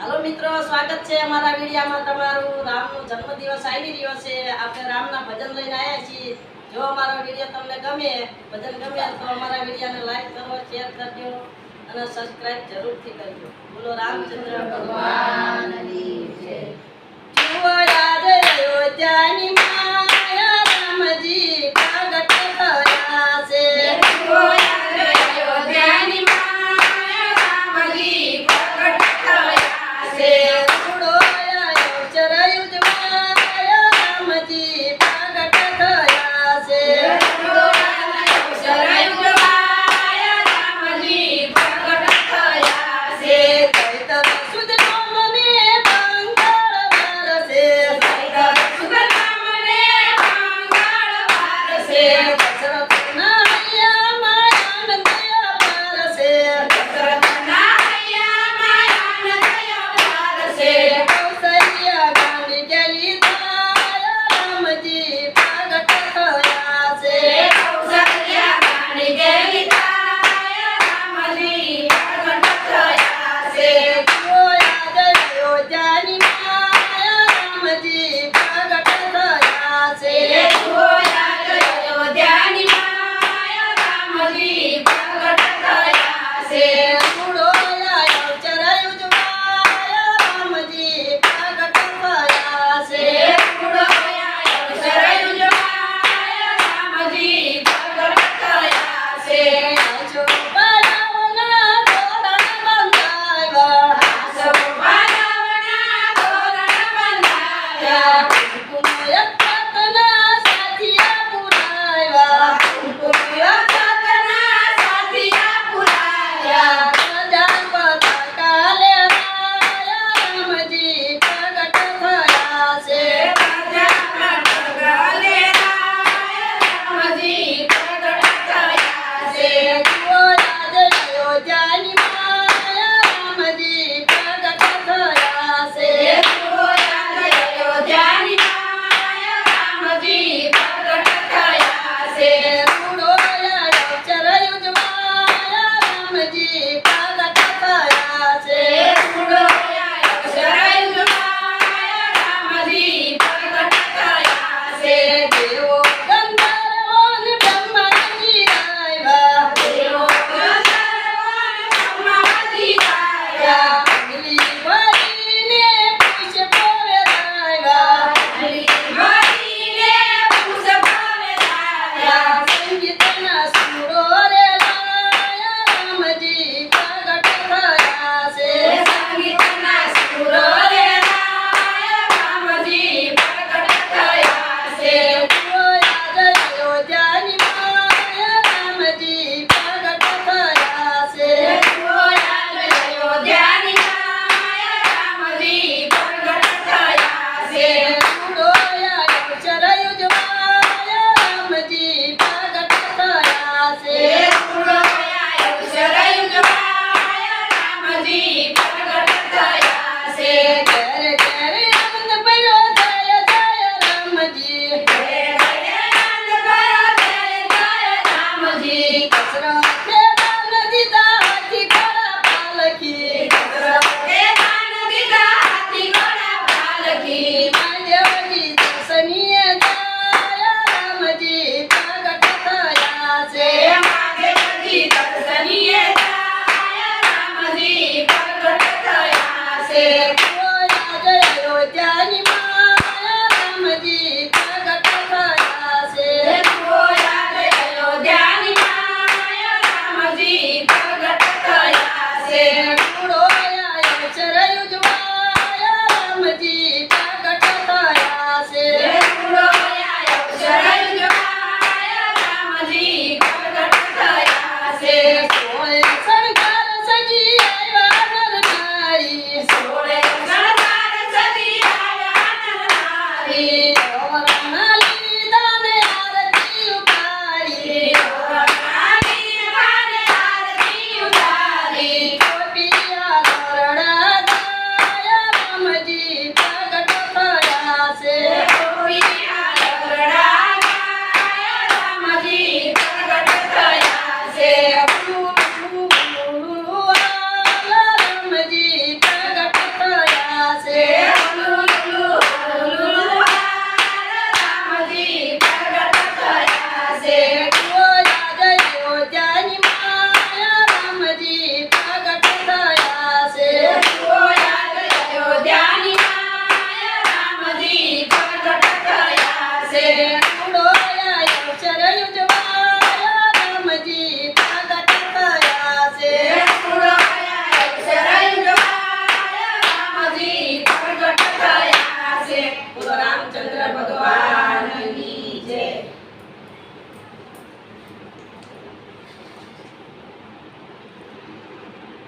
હાલો મિત્રો સ્વાગત છે અમારા વિડીયામાં તમારું. રામનો જન્મદિવસ આવી રહ્યો છે. આપણે રામના ભજન લઈને આવ્યા છીએ. જો અમારો વીડિયો તમને ગમે ભજન ગમે તો અમારા વિડીયાને લાઈક કરો શેર કરજો અને સબસ્ક્રાઇબ જરૂરથી કરજો. બોલો રામચંદ્ર ભગવાન. જુઓ આજે અયોધ્યાની માયા Yeah. আছে Daniel.